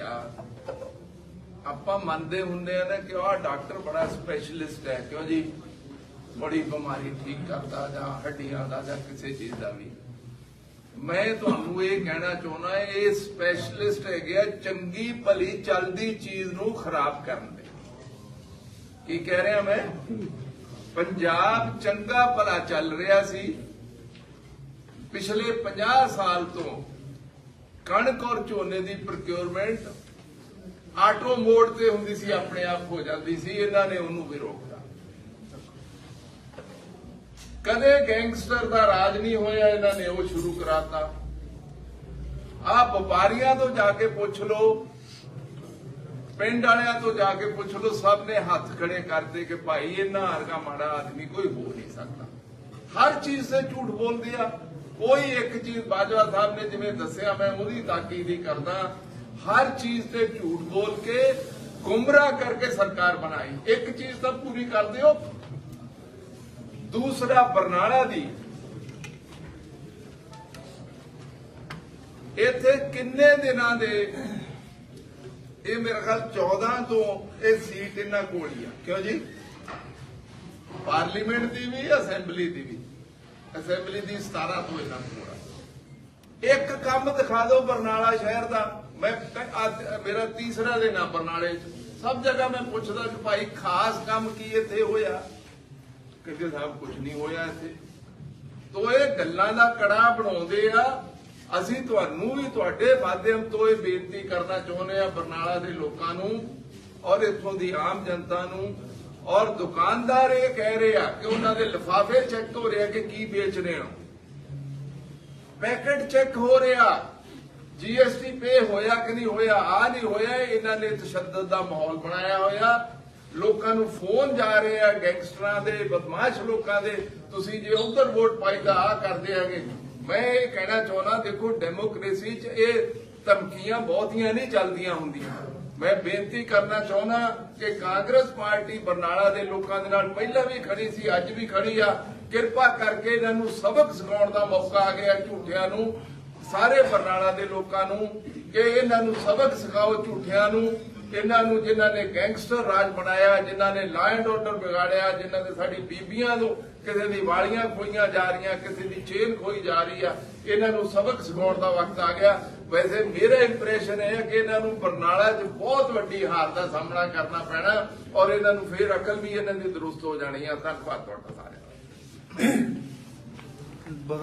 ਆ ਆਪਾਂ ਮੰਨਦੇ ਹੁੰਦੇ ਆ ਨਾ ਕਿ ਆਹ ਡਾਕਟਰ ਬੜਾ ਸਪੈਸ਼ਲਿਸਟ ਹੈ, ਕਿਉਂ ਜੀ? ਬੜੀ ਬਿਮਾਰੀ ਠੀਕ ਕਰਦਾ ਜਾਂ ਹੱਡੀਆਂ ਦਾ ਜਾਂ ਕਿਸੇ ਚੀਜ਼ ਦਾ ਵੀ। ਮੈਂ ਤੁਹਾਨੂੰ ਇਹ ਕਹਿਣਾ ਚਾਹੁੰਦਾ ਇਹ ਸਪੈਸ਼ਲਿਸਟ ਹੈਗੇ ਆ, ਚੰਗੀ ਭਲੀ ਚੱਲਦੀ ਚੀਜ਼ ਨੂੰ ਖਰਾਬ ਕਰਨ ਦੇ। ਕੀ ਕਹਿ ਰਿਹਾ ਮੈਂ? ਪੰਜਾਬ ਚੰਗਾ ਭਲਾ ਚੱਲ ਰਿਹਾ ਸੀ। ਪਿਛਲੇ 50 ਸਾਲ ਤੋਂ ਕਣਕ ਔਰ ਝੋਨੇ ਦੀ ਪ੍ਰੋਕਿਉਰਮੈਂਟ ਆਟੋ ਮੋਡ ਤੇ ਹੁੰਦੀ ਸੀ, ਆਪਣੇ ਆਪ ਹੋ ਜਾਂਦੀ ਸੀ, ਇਹਨਾਂ ਨੇ ਉਹਨੂੰ ਵੀ ਰੋਕਤਾ। ਕਦੇ ਗੈਂਗਸਟਰ ਦਾ ਰਾਜ ਨਹੀਂ ਹੋਇਆ, ਇਹਨਾਂ ਨੇ ਉਹ ਸ਼ੁਰੂ ਕਰਾਤਾ। ਆ ਵਪਾਰੀਆਂ ਤੋਂ ਜਾ ਕੇ ਪੁੱਛ ਲਓ, ਪਿੰਡ ਵਾਲਿਆਂ ਤੋਂ ਜਾ ਕੇ ਪੁੱਛ ਲਓ, ਸਭ ਨੇ ਹੱਥ ਖੜੇ ਕਰਦੇ ਕਿ ਭਾਈ, ਇਹਨਾਂ ਵਰਗਾ ਮਾੜਾ ਆਦਮੀ ਕੋਈ ਹੋ ਨਹੀਂ ਸਕਦਾ। ਹਰ ਚੀਜ਼ ਤੇ ਝੂਠ ਬੋਲਦੇ ਆ। ਕੋਈ ਇੱਕ ਚੀਜ਼ ਬਾਜਵਾ ਸਾਹਿਬ ਨੇ ਜਿਵੇਂ ਦੱਸਿਆ, ਮੈਂ ਉਹਦੀ ਤਾਕੀਦ ਹੀ ਕਰਦਾ, ਹਰ ਚੀਜ਼ ਤੇ ਝੂਠ ਬੋਲ ਕੇ ਗੁੰਮਰਾਹ ਕਰਕੇ ਸਰਕਾਰ ਬਣਾਈ। ਇੱਕ ਚੀਜ਼ ਤਾਂ ਪੂਰੀ ਕਰਦੇ ਹੋ ਦੂਸਰਾ, ਬਰਨਾਲਾ ਦੀ। ਇੱਥੇ ਕਿੰਨੇ ਦਿਨਾਂ ਦੇ, ਇਹ ਮੇਰੇ ਖਿਆਲ 14 ਤੋਂ ਇਹ ਸੀਟ ਇਹਨਾਂ ਕੋਲ ਹੀ ਆ। ਕਿਉਂ ਜੀ? ਪਾਰਲੀਮੈਂਟ ਦੀ ਵੀ, ਅਸੈਂਬਲੀ ਦੀ ਵੀ। ਅਸੈਂਬਲੀ ਦੀ 17 ਤੋਂ ਇਹਨਾਂ ਕੋਲ ਆ ਇੱਕ ਕੰਮ ਦਿਖਾ ਦਿਓ ਬਰਨਾਲਾ ਸ਼ਹਿਰ ਦਾ। ਮੈਂ ਅੱਜ ਮੇਰਾ ਤੀਸਰਾ ਦਿਨ ਆ ਬਰਨਾਲੇ 'ਚ। ਸਭ ਜਗ੍ਹਾ ਮੈਂ ਪੁੱਛਦਾ ਕਿ ਭਾਈ ਖਾਸ ਕੰਮ ਕੀ ਇੱਥੇ ਹੋਇਆ? ਕਹਿੰਦੇ ਸਾਹਿਬ ਕੁਝ ਨਹੀਂ ਹੋਇਆ ਇੱਥੇ। ਤੋ ਇਹ ਗੱਲਾਂ ਦਾ ਕੜਾ ਬਣਾਉਂਦੇ ਆ। ਅਸੀਂ ਤੁਹਾਨੂੰ ਵੀ ਤੁਹਾਡੇ ਮਾਧਿਅਮ ਤੋਂ ਇਹ ਬੇਨਤੀ ਕਰਨਾ ਚਾਹੁੰਦੇ ਆ ਬਰਨਾਲਾ ਦੇ ਲੋਕਾਂ ਨੂੰ ਔਰ ਇਥੋਂ ਦੀ ਆਮ ਜਨਤਾ ਨੂੰ ਔਰ ਦੁਕਾਨਦਾਰ ਇਹ ਕਹਿ ਰਹੇ ਆ ਕਿ ਉਹਨਾਂ ਦੇ ਲਿਫਾਫੇ ਚੈੱਕ ਹੋ ਰਿਹਾ ਕਿ ਕੀ ਵੇਚ ਰਹੇ ਹੋ। ਪੈਕੇਟ ਚੈੱਕ ਹੋ ਰਿਹਾ ਜੀਐਸਟੀ ਪੇ ਹੋਇਆ ਕਿ ਨਹੀਂ ਹੋਇਆ, ਆ ਨਹੀਂ ਹੋਇਆ, ਇਹਨਾਂ ਨੇ ਤਸ਼ੱਦਦ ਦਾ ਮਾਹੌਲ ਬਣਾਇਆ ਹੋਇਆ। ਲੋਕਾਂ ਨੂੰ ਫੋਨ ਜਾ ਰਹੇ ਆ, ਗੈਂਗਸਟਰਾਂ ਦੇ, ਬਦਮਾਸ਼ ਲੋਕਾਂ ਦੇ, ਤੁਸੀਂ ਜੇ ਉਧਰ ਵੋਟ ਪਾਈ ਤਾਂ ਆ ਕਰਦੇ ਆਗੇ ਮੈਂ ਇਹ ਕਹਿਣਾ ਚਾਹੁੰਦਾ, ਦੇਖੋ ਡੈਮੋਕ੍ਰੇਸੀ 'ਚ ਇਹ ਧਮਕੀਆਂ ਬਹੁਤੀਆਂ ਨਹੀਂ ਚੱਲਦੀਆਂ ਹੁੰਦੀਆਂ। ਮੈਂ ਬੇਨਤੀ ਕਰਨਾ ਚਾਹੁੰਦਾ ਕਿ ਕਾਂਗਰਸ ਪਾਰਟੀ ਬਰਨਾਲਾ ਦੇ ਲੋਕਾਂ ਦੇ ਨਾਲ ਪਹਿਲਾਂ ਵੀ ਖੜੀ ਸੀ, ਅੱਜ ਵੀ ਖੜੀ ਆ। ਕਿਰਪਾ ਕਰਕੇ ਇਹਨਾਂ ਨੂੰ ਸਬਕ ਸਿਖਾਉਣ ਦਾ ਮੌਕਾ ਆ ਗਿਆ ਝੂਠਿਆਂ ਨੂੰ। ਸਾਰੇ ਬਰਨਾਲਾ ਦੇ ਲੋਕਾਂ ਨੂੰ ਕਿ ਇਹਨਾਂ ਨੂੰ ਸਬਕ ਸਿਖਾਓ ਝੂਠਿਆਂ ਨੂੰ। ਇਹਨਾਂ ਨੂੰ, ਜਿਨ੍ਹਾਂ ਨੇ ਗੈਂਗਸਟਰ ਰਾਜ ਬਣਾਇਆ, ਜਿਨ੍ਹਾਂ ਨੇ ਲਾ ਐਂਡ ਆਰਡਰ ਵਿਗਾੜਿਆ, ਜਿਨ੍ਹਾਂ ਨੇ ਸਾਡੀ ਬੀਬੀਆਂ ਨੂੰ ਕਿਸੇ ਦੀ ਵਾਲੀਆਂ ਖੋਈਆਂ ਜਾ ਰਹੀਆਂ, ਕਿਸੇ ਦੀ ਚੇਨ ਖੋਈ ਜਾ ਰਹੀ ਆ, ਇਹਨਾਂ ਨੂੰ ਸਬਕ ਸਿਖਾਉਣ ਦਾ ਵਕਤ ਆ ਗਿਆ। ਵੈਸੇ ਮੇਰਾ ਇੰਪ੍ਰੈਸ਼ਨ ਇਹ ਹੈ ਕਿ ਇਹਨਾਂ ਨੂੰ ਬਰਨਾਲਾ 'ਚ ਬਹੁਤ ਵੱਡੀ ਹਾਰ ਦਾ ਸਾਹਮਣਾ ਕਰਨਾ ਪੈਣਾ ਔਰ ਇਹਨਾਂ ਨੂੰ ਫੇਰ ਅਕਲ ਵੀ ਇਹਨਾਂ ਦੀ ਦਰੁਸਤ ਹੋ ਜਾਣੀ ਆ। ਧੰਨਵਾਦ ਤੁਹਾਡਾ ਸਾਰਿਆਂ ਦਾ।